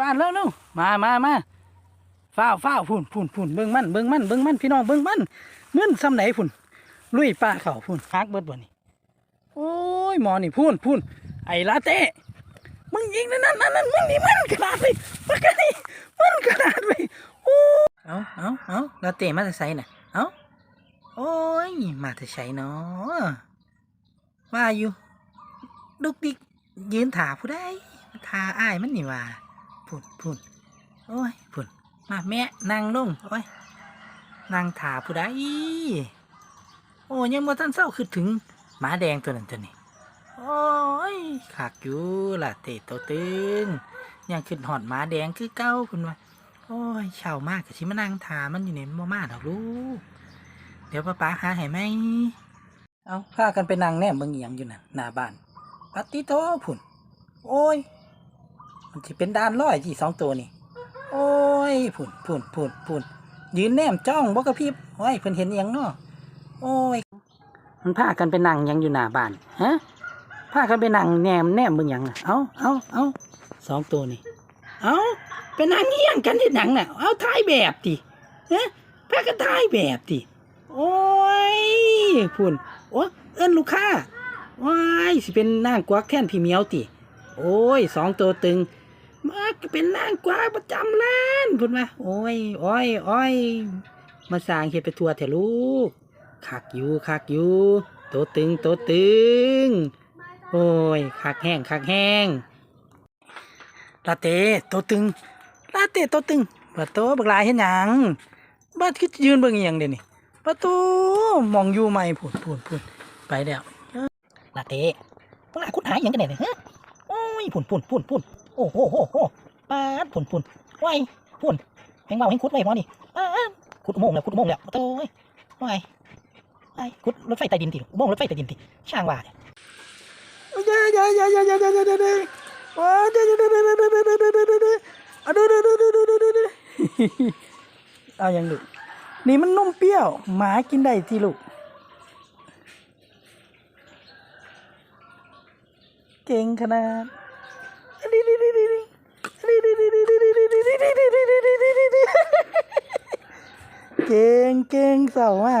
บ้านเร็วเร็วมามามาฟ้าวฟ้าวพุ่นพุ่นพุ่นเบิ่งมันเบิ่งมันเบิ่งมันพี่น้องเบิ่งมันเงินซ้ำไหนพุ่นลุยป้าเขาพุ่นฮักเบิดบ่นี่โอ้ยหมอนี่พุ่นพุ่นไอ้ลาเต้มึงยิงนั่นนั่นนั่นนั่นมึงนี่มันขนาดเลยมันกันนี่มันขนาดเลยโอ้เอาเอาเอาลาเต้มาแต่ไสน่ะเอาโอ้ยมาแต่ไสเนาะว่าอยู่ดุกดิกยืนถาผู้ใดทาอ้ายมันนี่ว่า พุ่นพุ่นโอ้ยพุ่นมาแม่นั่งลงโอ้ยนั่งถาผู้ใดโอ้ยยังบ่ทันเศร้าคือถึงหมาแดงตัวนั้นตัวนี้โอ้ยขากอยู่ล่ะเตะโตวตึงยังขึ้นหอดหมาแดงคือเก้าคุณว่าโอ้ยเช่ามากกับชิมานั่งถามันอยู่ในบ่มาดอกลูกเดี๋ยวป้าป๋าหาให้ไหมเอาพากันไปนั่งแนมเบิ่งอียงอยู่น่ะหน้าบ้านปฏิโตพุ่นโอ้ย มันจะเป็นด้านร้อยที่สองตัวนี่ โอ้ยผุนผุนผุนผุนยืนแนมจ้องบ่กระพริบโอ้ยเพิ่นเห็นอิหยังเนาะโอ้ย มันพากันไปนั่งหยังอยู่หน้าบ้านฮะพากันไปนั่งแนมแนมเบิ่งหยังน่ะเอาเอาเอาสองตัวนี่เอาไปนั่งเฮียงกันที่หนังน่ะเอาถ่ายแบบติฮะพากันถ่ายแบบติโอ้ยผุ่นโอ้เอิ้นลูกค้าว้ายสิเป็นนางกวักแท่นพี่เหมียวติโอ้ยสองตัวตึงาก็เป็นนางกวางประจำร้านพุ่นมาโอ้ยอ้อยอ้อยมาสร้างเฮ็ดไปทัวเถอะลูกคักอยู่คักอยู่ตัวตึงโตตึง โอ้ยคักแห้งคักแห้งลาเต้ตัวตึงลาเต้ตัวตึงบัดโตบักลายเห็นหยังบัดคิดยืนเบิ่งอีหยังเดี๋ยวนี้บัดโตมองอยู่ใหม่พุ่นพุ่นพุ่นไปแล้วลาเต้บักลาคุดหายหยังกันเนี่ยฮะโอ้ยผุนผุนผุนผุน โอ้โหโหโหปาดผุนผุนไว้ผุนแหงเบาแหงคุดไว้พอนี่ปาดขุดอุโมงค์แล้วขุดอุโมงค์แล้วโอ้ยไว้ไอ้ขุดรถไฟใต้ดินติอุโมงค์รถไฟใต้ดินติช่างว่าเนี่ยเดี๋ยวเดี๋ยวเดี๋ยวเดี๋ยวเดี๋ยวเดี๋ยวเดี๋ยวเดี๋ยวโอ้ยเดี๋ยวเดี๋ยวเดี๋ยวเดี๋ยวเดี๋ยวเดี๋ยวเดี๋ยวเดี๋ยวเดี๋ยวเดี๋ยวเอาดูดูดูดูดูดูดูดูเอาอย่างดูนี่มันนมเปรี้ยวหมากินได้ที่ลูกเก่งขนาด เก่งเก่งเสาอะ